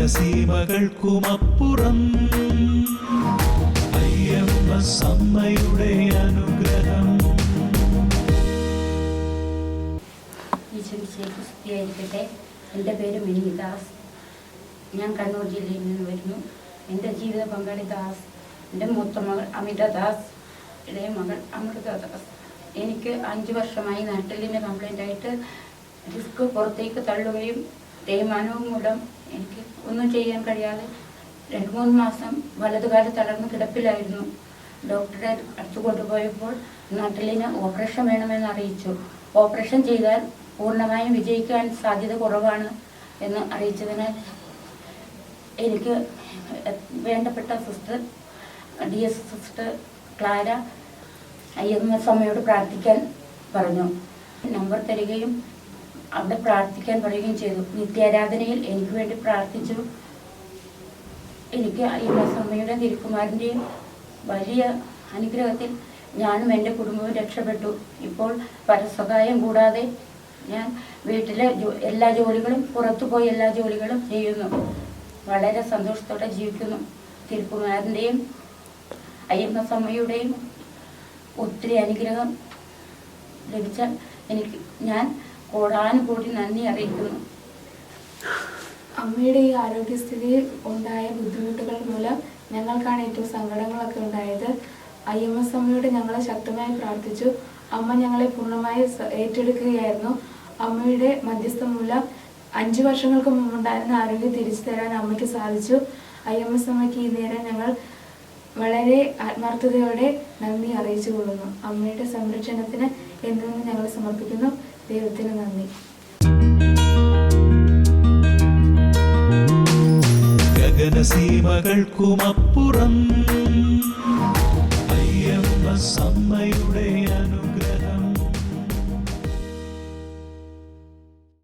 ഗഗനസീമകൾക്കുമപ്പുറം അയ്യപ്പ സമ്മയുടെ അനുഗ്രഹം. എന്റെ പേര് മിനിദാസ്. ഞാൻ കണ്ണൂർ ജില്ലയിൽ നിന്ന് വരുന്നു. എന്റെ ജീവിത പങ്കാളി ദാസ്. എന്റെ മൂത്ത മകൾ അമിത ദാസ്. ഇളയ മകൾ അമൃത ദാസ്. എനിക്ക് അഞ്ച് വർഷമായി നാട്ടിലിന്റെ കംപ്ലൈന്റ് ആയിട്ട് ഡിസ്ക് പുറത്തേക്ക് തള്ളുകയും തേയ്മാനവും മൂലം എനിക്ക് ഒന്നും ചെയ്യാൻ കഴിയാതെ രണ്ട് മൂന്ന് മാസം വലതുകാലം തളർന്ന് കിടപ്പിലായിരുന്നു. ഡോക്ടറെ അടുത്ത് കൊണ്ടുപോയപ്പോൾ നട്ടലിന് ഓപ്പറേഷൻ വേണമെന്ന് അറിയിച്ചു. ഓപ്പറേഷൻ ചെയ്താൽ പൂർണമായും വിജയിക്കാൻ സാധ്യത കുറവാണ് എന്ന് അറിയിച്ചതിനാൽ എനിക്ക് വേണ്ടപ്പെട്ട sister D S sister Clara I M S അമ്മയോട് പ്രാർത്ഥിക്കാൻ പറഞ്ഞു. നമ്പർ തരികയും അവിടെ പ്രാർത്ഥിക്കാൻ പറയുകയും ചെയ്തു. നിത്യാരാധനയിൽ എനിക്ക് വേണ്ടി പ്രാർത്ഥിച്ചു. എനിക്ക് ഈ അമ്മയുടെ തിരുക്കുമാരന്റെയും വലിയ അനുഗ്രഹത്തിൽ ഞാനും എന്റെ കുടുംബവും രക്ഷപ്പെട്ടു. ഇപ്പോൾ പരസഹായം കൂടാതെ ഞാൻ വീട്ടിലെ എല്ലാ ജോലികളും പുറത്തു പോയി എല്ലാ ജോലികളും ചെയ്യുന്നു. വളരെ സന്തോഷത്തോടെ ജീവിക്കുന്നു. തിരുക്കുമാരന്റെയും അയ്യപ്പ സമ്മയുടെയും ഒത്തിരി അനുഗ്രഹം ലഭിച്ചാൽ എനിക്ക് ഞാൻ കോടാനുകൂടി നന്ദി അറിയിക്കുന്നു. അമ്മയുടെ ഈ ആരോഗ്യസ്ഥിതിയിൽ ഉണ്ടായ ബുദ്ധിമുട്ടുകൾ മൂലം ഞങ്ങൾക്കാണ് ഏറ്റവും സങ്കടങ്ങളൊക്കെ ഉണ്ടായത്. ഐ എം എസ് അമ്മയോട് ഞങ്ങൾ ശക്തമായി പ്രാർത്ഥിച്ചു. അമ്മ ഞങ്ങളെ പൂർണമായി ഏറ്റെടുക്കുകയായിരുന്നു. അമ്മയുടെ മധ്യസ്ഥം മൂലം അഞ്ചു വർഷങ്ങൾക്ക് മുമ്പുണ്ടായിരുന്ന ആരോഗ്യം തിരിച്ചു തരാൻ അമ്മയ്ക്ക് സാധിച്ചു. ഐ എം എസ് അമ്മയ്ക്ക് ഈ നേരം ഞങ്ങൾ വളരെ ആത്മാർത്ഥതയോടെ നന്ദി അറിയിച്ചു കൊള്ളുന്നു അമ്മയുടെ സംരക്ഷണത്തിന് എന്തെന്ന് ഞങ്ങൾ സമർപ്പിക്കുന്നു? ദൈവത്തിന് നന്ദി. ഗഗനസീമകൾക്കുമപ്പുറം